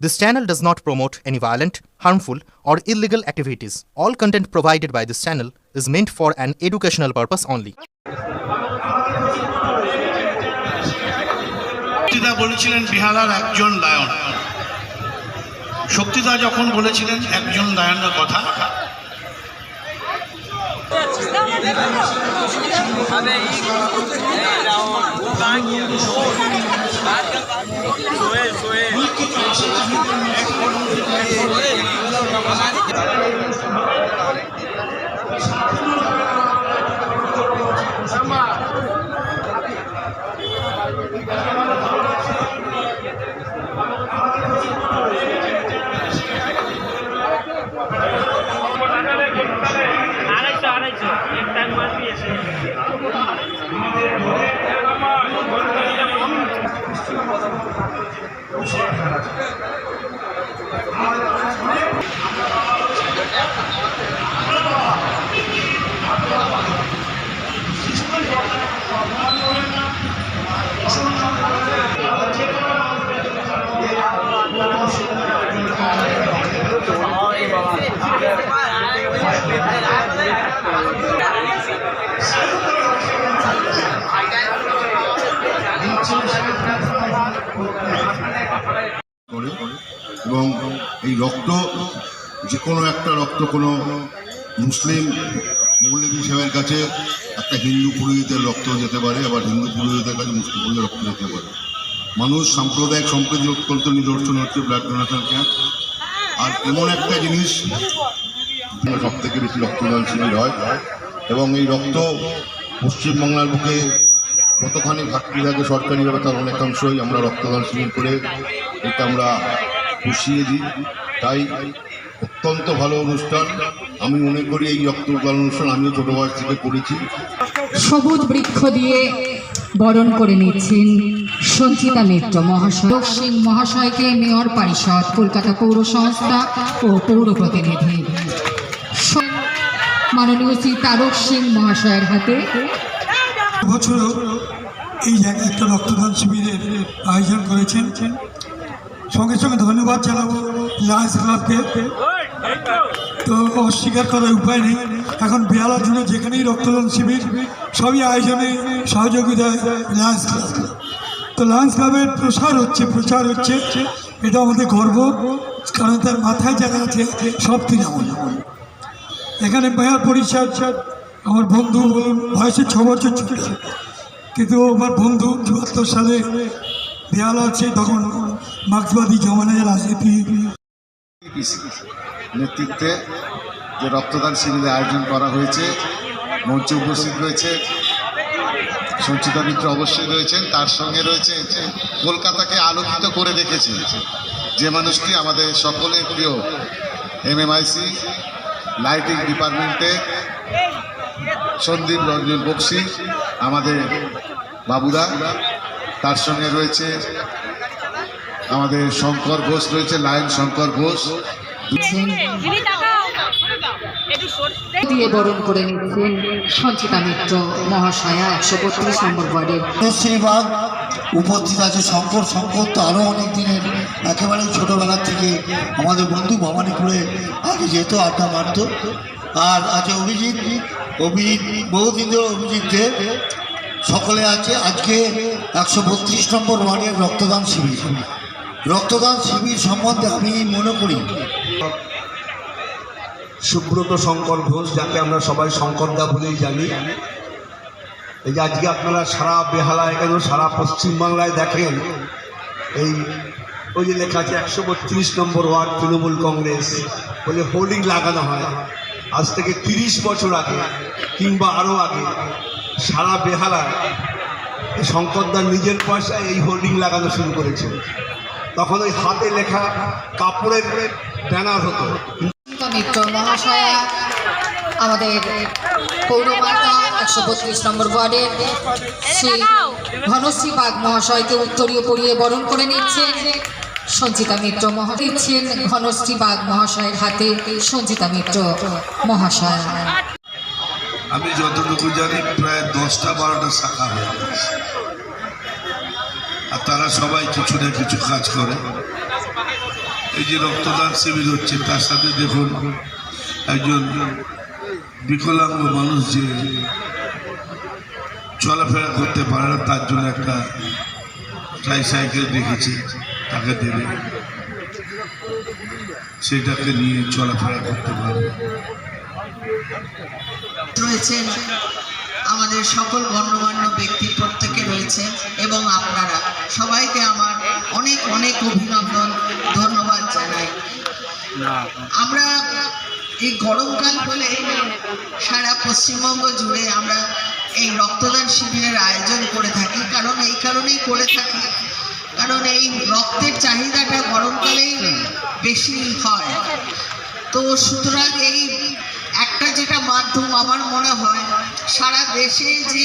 This channel does not promote any violent, harmful, or illegal activities. All content provided by this channel is meant for an educational purpose only. বলেছিলেন বিহালার একজন lion শক্তিদা যখন বলেছিলেন একজন লায়নের কথা আড়াইশো এক time মাছ দিয়েছে করে এবং এই রক্ত, যে কোনো একটা রক্ত কোনো মুসলিম মৌলবী সাহেবের কাছে একটা হিন্দু পুরোহিতের রক্ত যেতে পারে, আবার হিন্দু পুরোহিতের কাছে মুসলিম পুরোহিতের রক্ত যেতে পারে। মানুষ সাম্প্রদায়িক সম্প্রীতির অত্যন্ত নিদর্শন হচ্ছে ব্লাড ডোনেশন ক্যাম্প। আর এমন একটা জিনিস সব থেকে বেশি রক্তদান শিবির হয়, এবং এই রক্ত পশ্চিমবাংলার বুকে যতখানি ঘাটতি থাকে সরকারিভাবে, তার অনেকাংশই আমরা রক্তদান শিবির করে, এটা আমরা পুষিয়ে দিই। তাই অত্যন্ত ভালো অনুষ্ঠান। আমি মনে করি এই রক্তদান অনুষ্ঠান আমিও ছোটো বয়স থেকে করেছি। সবুজ বৃক্ষ দিয়ে বরণ করে নিচ্ছেন সঞ্চিতা মিত্র মহাশয়। সিং মহাশয়কে মেয়র পরিষদ কলকাতা পৌর সংস্থা ও পৌর প্রতিনিধি। মাননীয় শ্রী তারক সিং মহাশয়ের হাতে। বছরও এই জায়গায় একটা রক্তদান শিবিরের আয়োজন করেছেন। সঙ্গে সঙ্গে ধন্যবাদ জানাব ক্লাবকে তো অস্বীকার করার উপায় নেই। এখন বেহালার জন্য যেখানেই রক্তদান শিবির, সবই আয়োজনে সহযোগিতায় লায়ন্স ক্লাব। তো লায়ন্স ক্লাবের প্রসার হচ্ছে, প্রচার হচ্ছে। এটা আমাদের গর্ব, কারণ তার মাথায় যারা আছে, সব তৃণমূল এখানে মেয়র পরিষদ, আমার বন্ধু বলুন, বয়সে ছ বছর ছোট। কিন্তু আমার বন্ধু, চুয়াত্তর সালে দেয়াল আছে, তখন মার্ক্সবাদী জমানায় রাজনীতি নেতৃত্বে যে রক্তদান শিবিরের আয়োজন করা হয়েছে, মঞ্চে উপস্থিত রয়েছে, সঞ্চিতা মিত্র অবশ্যই রয়েছেন, তার সঙ্গে রয়েছে কলকাতাকে আলোকিত করে রেখেছে যে মানুষটি আমাদের সকলের প্রিয় এমএমআইসি লাইটিং ডিপার্টমেন্টে সন্দীপ রঞ্জন বক্সি, আমাদের বাবুদা, তার সঙ্গে রয়েছে আমাদের শঙ্কর ঘোষ রয়েছে লায়ন শঙ্কর ঘোষ। দিয়ে বরণ করে নিচ্ছেন সঞ্চিতা মিত্র মহাশয়া একশো বত্রিশ নম্বর ওয়ার্ডের। উপস্থিত আছে শঙ্কর। শঙ্কর তো আরও অনেক দিনের একেবারে ছোটোবেলার থেকে আমাদের বন্ধু ভবানীপুরে আগে যেত আড্ডা মারত। আর আছে অভিজিৎ। অভিজিৎ বহুদিন ধরে অভিজিৎ দেব সকলে আছে। আজকে একশো বত্রিশ নম্বর ওয়ার্ডের রক্তদান শিবির। রক্তদান শিবির সম্বন্ধে আমি মনে করি। সুব্রত শঙ্কর ঘোষ, যাকে আমরা সবাই শঙ্করদা বলেই জানি। এই যে আজকে আপনারা সারা বেহালায় কেন সারা পশ্চিমবাংলায় দেখেন, এই ওই যে লেখা আছে, একশো বত্রিশ নম্বর ওয়ার্ড তৃণমূল কংগ্রেস। বলে হোর্ডিং লাগানো হয়। আজ থেকে তিরিশ বছর আগে কিংবা আরও আগে সারা বেহালায় শঙ্করদার নিজের পয়সায় এই হোর্ডিং লাগানো শুরু করেছে। তখন ওই হাতে লেখা কাপড়ের ব্যানার হতো। মিত্র মহাশয়া আমাদের পৌরমাতা একশো বত্রিশ নম্বর ওয়ার্ডের শ্রী ঘনশ্রী বাগ মহাশয়কে উত্তরীয় পরিয়ে বরণ করে নিচ্ছেন সঞ্চিতা মিত্র মহাশয় দিচ্ছেন ঘনশ্রী বাগ মহাশয়ের হাতে সঞ্চিতা মিত্র মহাশয়। আমি যতটুকু জানি প্রায় দশটা বারোটা শাখা হয়ে গেছে। তারা সবাই কিছু না কিছু কাজ করে। এই যে রক্তদান শিবির হচ্ছে, তার সাথে দেখুন একজন বিকলাঙ্গ মানুষ যে চলাফেরা করতে পারে না, তার জন্য একটা ট্রাইসাইকেল রেখেছে, তাকে দেবে। সেটাকে নিয়ে চলাফেরা করতে পারে। রয়েছেন আমাদের সকল গণ্যমান্য ব্যক্তি রয়েছেন এবং আপনারা সবাইকে আমার অনেক অনেক অভিনন্দন ধন্যবাদ জানাই। আমরা এই গরমকাল বলে সারা পশ্চিমবঙ্গ জুড়ে আমরা এই রক্তদান শিবিরের আয়োজন করে থাকি। কারণ এই কারণেই করে থাকি। কারণ এই রক্তের চাহিদাটা গরমকালেই বেশি হয়। তো সুতরাং এই একটা যেটা মাধ্যম আমার মনে হয়, সারা দেশে যে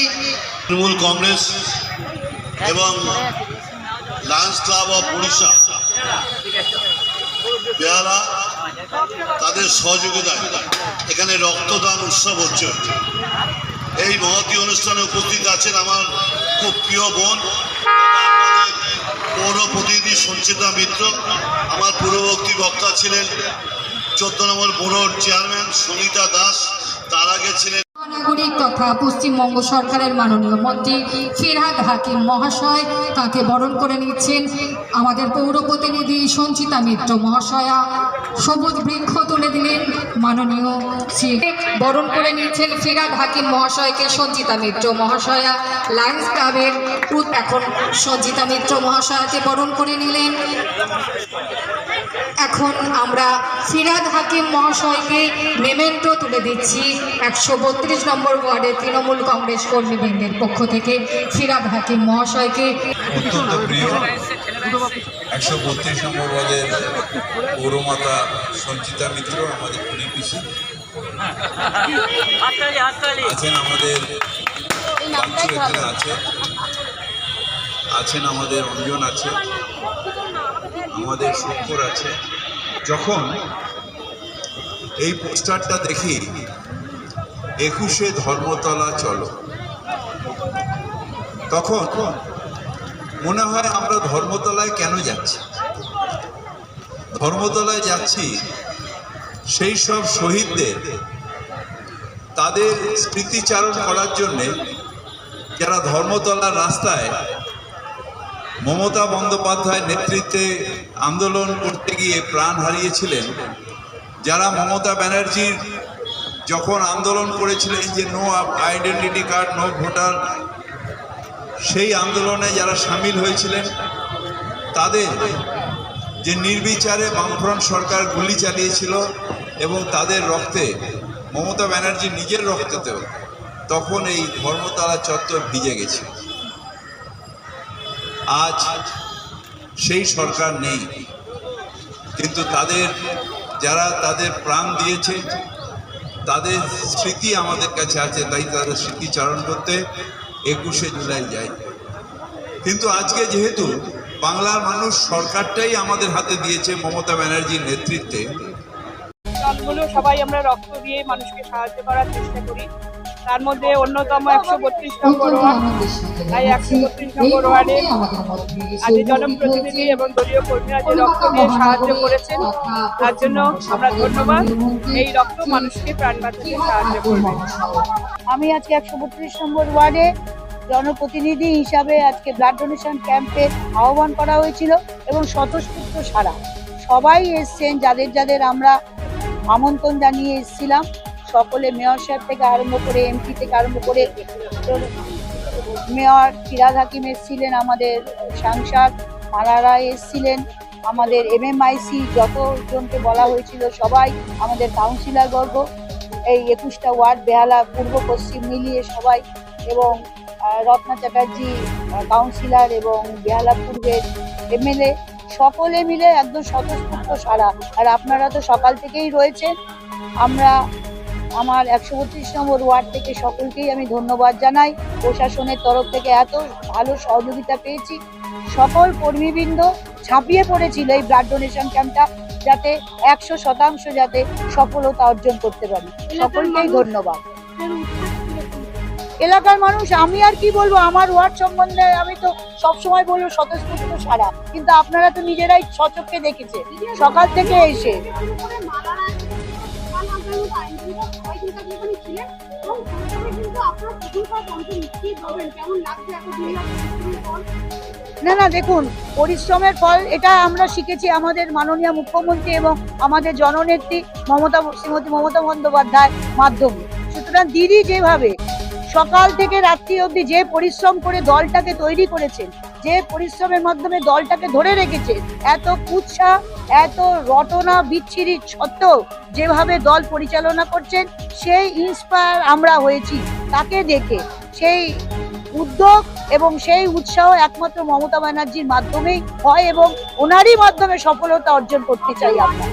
তৃণমূল কংগ্রেস এবং Lions Club of Orissa Behala তাদের সহযোগিতায় এখানে রক্তদান উৎসব হচ্ছে। এই মহতী অনুষ্ঠানে উপস্থিত আছেন আমার খুব প্রিয় বোন পৌর প্রতিনিধি সঞ্চিতা মিত্র, আমার পূর্ববর্তী বক্তা ছিলেন চোদ্দ নম্বর বোর্ডর চেয়ারম্যান সুনিতা দাস, তার আগে নাগরিক তথা পশ্চিমবঙ্গ সরকারের মাননীয় মন্ত্রী ফিরহাদ হাকিম মহাশয়। তাকে বরণ করে নিচ্ছেন আমাদের পৌর প্রতিনিধি সঞ্চিতা মিত্র মহাশয়া। সবুজ বৃক্ষ তুলে দিলেন মাননীয় শ্রী বরণ করে নিচ্ছেন ফিরহাদ হাকিম মহাশয়কে সঞ্চিতা মিত্র মহাশয়া। লায়ন্স ক্লাবের এখন সঞ্চিতা মিত্র মহাশয়াকে বরণ করে নিলেন। এখন আমরা ফিরাদ হাকিম মহাশয়কে মেমেন্টো তুলে দিচ্ছি একশো বত্রিশ নম্বর ওয়ার্ডের তৃণমূল কংগ্রেস কর্মীবৃন্দের পক্ষ থেকে ফিরাদ হাকিম মহাশয়কে। একশো বত্রিশ নম্বর ওয়ার্ডের পৌরমাতা সঞ্চিতা মিত্র, আমাদের আছেন আমাদের বাচ্চু আছে, আছেন আমাদের অঞ্জন আছে। আমাদের শুক্কর আছে। যখন এই পোস্টারটা দেখি, একুশে ধর্মতলা চলো। তখন মনে হয় আমরা ধর্মতলায় কেন যাচ্ছি? ধর্মতলায় যাচ্ছি, সেই সব শহীদদের, তাদের স্মৃতিচারণ করার জন্যে যারা ধর্মতলার রাস্তায় মমতা বন্দ্যোপাধ্যায়ের নেতৃত্বে আন্দোলন করতে গিয়ে প্রাণ হারিয়েছিলেন। যারা মমতা ব্যানার্জির যখন আন্দোলন করেছিলেন যে no identity card no voter সেই আন্দোলনে যারা সামিল হয়েছিলেন, তাদের যে নির্বিচারে বামফ্রন্ট সরকার গুলি চালিয়েছিল এবং তাদের রক্তে, মমতা ব্যানার্জি নিজের রক্তেতেও তখন এই ধর্মতলা চত্বর ভিজে গেছে। আজ সেই সরকার নেই। কিন্তু তাদের, যারা তাদের প্রাণ দিয়েছে, তাদের স্মৃতি আমাদের কাছে আছে, তাই তাদের স্মৃতিচারণ করতে একুশে জুলাই যায়। কিন্তু আজকে যেহেতু বাংলার মানুষ সরকারটাই আমাদের হাতে দিয়েছে মমতা ব্যানার্জির নেতৃত্বে সবাই আমরা রক্ত দিয়ে মানুষকে সাহায্য করার চেষ্টা করি। তার মধ্যে অন্যতম একশো বত্রিশ নম্বর ওয়ার্ড। তাই একশো বত্রিশ নম্বর ওয়ার্ডে আজ জনপ্রতিনিধি এবং দলীয় কর্মীরা যে রক্ত দিয়ে সাহায্য করেছেন, তার জন্য আমরা ধন্যবাদ। এই রক্ত মানুষকে প্রাণ বাঁচাতে সাহায্য করবে। আমি আজকে একশো বত্রিশ নম্বর ওয়ার্ডে জনপ্রতিনিধি হিসাবে আজকে ব্লাড ডোনেশন ক্যাম্পে আহ্বান করা হয়েছিল এবং স্বতঃস্ফূর্ত সারা সবাই এসছেন, যাদের যাদের আমরা আমন্ত্রণ জানিয়ে এসেছিলাম। সকলে মেয়র সাহেব থেকে আরম্ভ করে এমপি থেকে আরম্ভ করে মেয়র ফিরাদ হাকিম এসেছিলেন, আমাদের সাংসদ মালারা এসেছিলেন, আমাদের এমএমআইসি যতজনকে বলা হয়েছিল সবাই, আমাদের কাউন্সিলর বর্গ, এই একুশটা ওয়ার্ড বেহালা পূর্ব, পশ্চিম মিলিয়ে সবাই এবং রত্না চ্যাটার্জি কাউন্সিলর এবং বেহালা পূর্বের এমএলএ, সকলে মিলে একদম স্বতঃস্ফূর্ত সারা আর আপনারা তো সকাল থেকেই রয়েছেন, আমরা আমার একশো বত্রিশ নম্বর ওয়ার্ড থেকে সকলকেই আমি ধন্যবাদ জানাই। প্রশাসনের তরফ থেকে এত ভালো সহযোগিতা পেয়েছি। সকল কর্মীবৃন্দ ঝাঁপিয়ে পড়েছিল এই ব্লাড ডোনেশন ক্যাম্পটা যাতে একশো শতাংশ যাতে সফলতা অর্জন করতে পারি। সকলকেই ধন্যবাদ। এলাকার মানুষ আমি আর কি বলব আমার ওয়ার্ড সম্বন্ধে আমি তো সবসময় বলব স্বতঃস্ফূর্ত সারা কিন্তু আপনারা তো নিজেরাই সচক্ষে দেখেছে। সকাল থেকে এসে। না না, দেখুন, পরিশ্রমের ফল, এটা আমরা শিখেছি আমাদের মাননীয় মুখ্যমন্ত্রী এবং আমাদের জননেত্রী মমতা, শ্রীমতী মমতা বন্দ্যোপাধ্যায় মাধ্যমে। সুতরাং দিদি যেভাবে সকাল থেকে রাত্রি অবধি যে পরিশ্রম করে দলটাকে তৈরি করেছেন যে পরিশ্রমের মাধ্যমে দলটাকে ধরে রেখেছে, এত কুৎসা, এত রটনা বিচ্ছিরি সত্ত্বেও যেভাবে দল পরিচালনা করছেন, সেই ইন্সপায়ার আমরা হয়েছি, তাকে দেখে। সেই উদ্যোগ এবং সেই উৎসাহ একমাত্র মমতা ব্যানার্জির মাধ্যমেই হয় এবং ওনারই মাধ্যমে সফলতা অর্জন করতে চাই আমরা।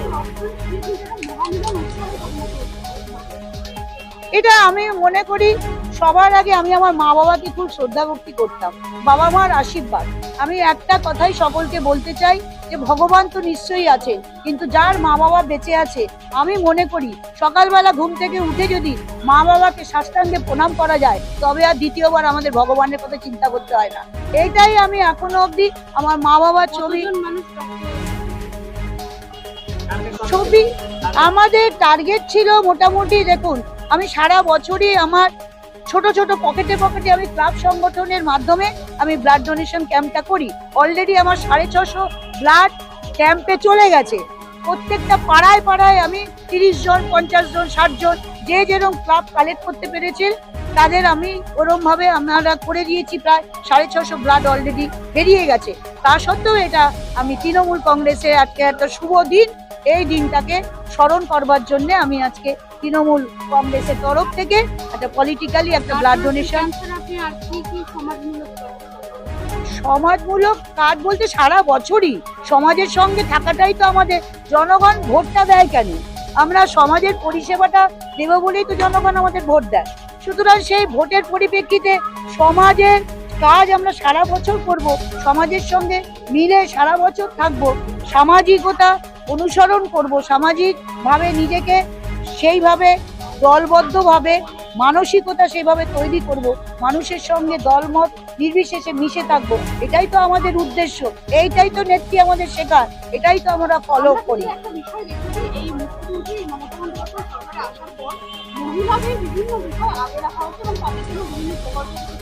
এটা আমি মনে করি সবার আগে আমি আমার মা বাবাকে খুব শ্রদ্ধা ভক্তি করতাম। বাবা মার আশীর্বাদ। আমি একটা কথাই সকলকে বলতে চাই যে ভগবান তো নিশ্চয়ই আছে কিন্তু যার মা বাবা বেঁচে আছে আমি মনে করি সকালবেলা ঘুম থেকে উঠে যদি মা বাবাকে সাষ্টাঙ্গে প্রণাম করা যায় তবে আর দ্বিতীয়বার আমাদের ভগবানের কথা চিন্তা করতে হয় না। এইটাই আমি এখনও অবধি আমার মা বাবার ছবি ছবি আমাদের টার্গেট ছিল মোটামুটি দেখুন আমি সারা বছরই আমার ছোট ছোট পকেটে পকেটে আমি ক্লাব সংগঠনের মাধ্যমে আমি ব্লাড ডোনেশন ক্যাম্পটা করি। অলরেডি আমার সাড়ে ছশো ব্লাড ক্যাম্পে চলে গেছে। প্রত্যেকটা পাড়ায় পাড়ায় আমি তিরিশ জন, পঞ্চাশ জন, ষাট জন যে যেরকম ক্লাব কালেক্ট করতে পেরেছে, তাদের আমি ওরমভাবে আমরা করে দিয়েছি প্রায় সাড়ে ছশো ব্লাড অলরেডি বেরিয়ে গেছে। তা সত্ত্বেও এটা আমি তৃণমূল কংগ্রেসের আজকে একটা শুভ দিন। এই দিনটাকে স্মরণ করবার জন্য আমি আজকে তৃণমূল কংগ্রেসের তরফ থেকে একটা পলিটিক্যালি একটা ব্লাড ডোনেশন সমাজমূলক কাজ বলতে সারা বছরই সমাজের সঙ্গে থাকাটাই তো আমাদের জনগণ ভোটটা দেয় কেন? আমরা সমাজের পরিষেবাটা দেব বলেই তো জনগণ আমাদের ভোট দেয়। সুতরাং সেই ভোটের পরিপ্রেক্ষিতে সমাজের কাজ আমরা সারা বছর করব সমাজের সঙ্গে মিলে সারা বছর থাকব সামাজিকতা অনুসরণ করব সামাজিকভাবে নিজেকে সেইভাবে দলবদ্ধভাবে মানসিকতা সেইভাবে তৈরি করব। মানুষের সঙ্গে দলমত নির্বিশেষে মিশে থাকব। এটাই তো আমাদের উদ্দেশ্য। এইটাই তো নেত্রী আমাদের শেখার। এটাই তো আমরা ফলো করি। পর মহিলাদের বিভিন্ন বিষয় আগে রাখা হচ্ছে এবং তাদের জন্য বিভিন্ন প্রকল্প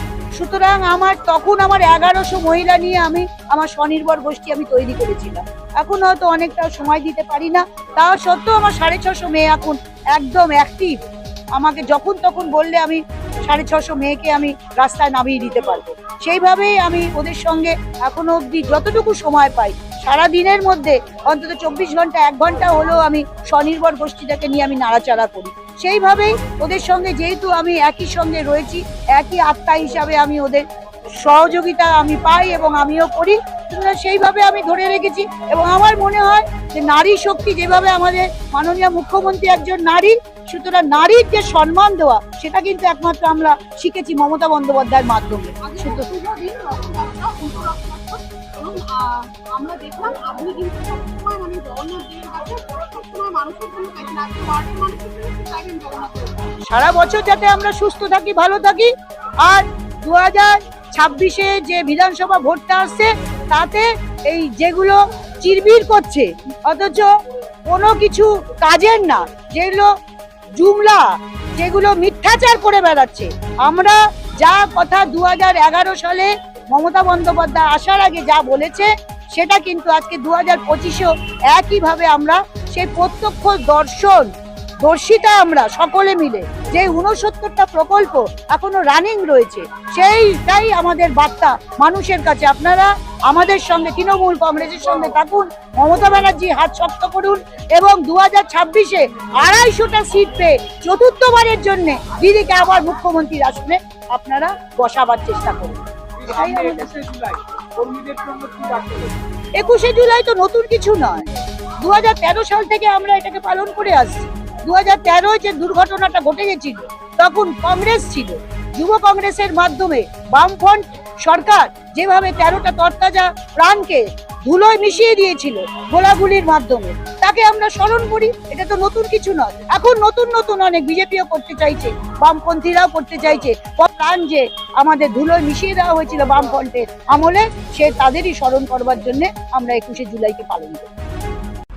সুতরাং আমার, তখন আমার এগারোশো মহিলা নিয়ে আমি, আমার স্বনির্ভর গোষ্ঠী আমি তৈরি করেছিলাম। এখন হয়তো অনেকটা সময় দিতে পারি না। তা সত্ত্বেও আমার সাড়ে ছশো মেয়ে এখন একদম অ্যাক্টিভ আমাকে যখন তখন বললে আমি সাড়ে ছশো মেয়েকে আমি রাস্তায় নামিয়ে দিতে পারব। সেইভাবেই আমি ওদের সঙ্গে এখনও অবধি যতটুকু সময় পাই সারা দিনের মধ্যে অন্তত চব্বিশ ঘণ্টা, এক ঘণ্টা হলেও আমি স্বনির্ভর গোষ্ঠীটাকে নিয়ে আমি নাড়াচাড়া করি। সেইভাবেই ওদের সঙ্গে যেহেতু আমি একই সঙ্গে রয়েছি, একই আত্মা হিসাবে আমি ওদের সহযোগিতা আমি পাই এবং আমিও করি, সুতরাং সেইভাবে আমি ধরে রেখেছি এবং আমার মনে হয় যে নারী শক্তি যেভাবে আমাদের মাননীয় মুখ্যমন্ত্রী একজন নারী, সুতরাং নারীর যে সম্মান দেওয়া, সেটা কিন্তু একমাত্র আমরা শিখেছি মমতা বন্দ্যোপাধ্যায়ের মাধ্যমে। আমরা দেখলাম আপনি কিন্তু সবসময় মানে কাছে সবসময় মানুষের জন্য ওয়ার্ডের মানুষের জন্য জগন্নাথ সারা বছর যাতে আমরা সুস্থ থাকি, ভালো থাকি, আর দু হাজার ছাব্বিশে যে বিধানসভা ভোটটা আসছে, তাতে এই যেগুলো চিরবির করছে, অথচ কোনো কিছু কাজের না, যেগুলো জুমলা, যেগুলো মিথ্যাচার করে বেড়াচ্ছে, আমরা যা কথা দু হাজার এগারো সালে মমতা বন্দ্যোপাধ্যায় আসার আগে যা বলেছে, সেটা কিন্তু আজকে দু হাজার পঁচিশেও একইভাবে আমরা সেই প্রত্যক্ষ দর্শন, দর্শিতা আমরা সকলে মিলে, যে উনসত্তরটা প্রকল্প এখনও রানিং রয়েছে, সেইটাই আমাদের বার্তা মানুষের কাছে। আপনারা আমাদের সঙ্গে, তৃণমূল কংগ্রেসের সঙ্গে থাকুন, মমতা ব্যানার্জি হাত শক্ত করুন এবং দু হাজার ছাব্বিশে আড়াইশোটা সিট পেয়ে চতুর্থবারের জন্য দিদিকে আবার মুখ্যমন্ত্রীর আসনে আপনারা বসাবার চেষ্টা করুন। একুশে জুলাই। তো নতুন কিছু নয়। দু সাল থেকে আমরা এটাকে পালন করে আসছি। দু হাজার যে দুর্ঘটনাটা ঘটে গেছিল তখন কংগ্রেস ছিল। যুব কংগ্রেসের মাধ্যমে বামফ্রন্ট সরকার যেভাবে তেরোটা তরতাজা প্রাণকে ধুলোয় মিশিয়ে দিয়েছিল গোলাগুলির মাধ্যমে, তাকে আমরা স্মরণ করি, এটা তো নতুন কিছু নয়। এখন নতুন নতুন অনেক বিজেপিও করতে চাইছে, বামপন্থীরাও করতে চাইছে। প্রাণ যে আমাদের ধুলোয় মিশিয়ে দেওয়া হয়েছিল বামফ্রন্টের আমলে, সে তাদেরই স্মরণ করবার জন্য আমরা একুশে জুলাইকে পালন করি।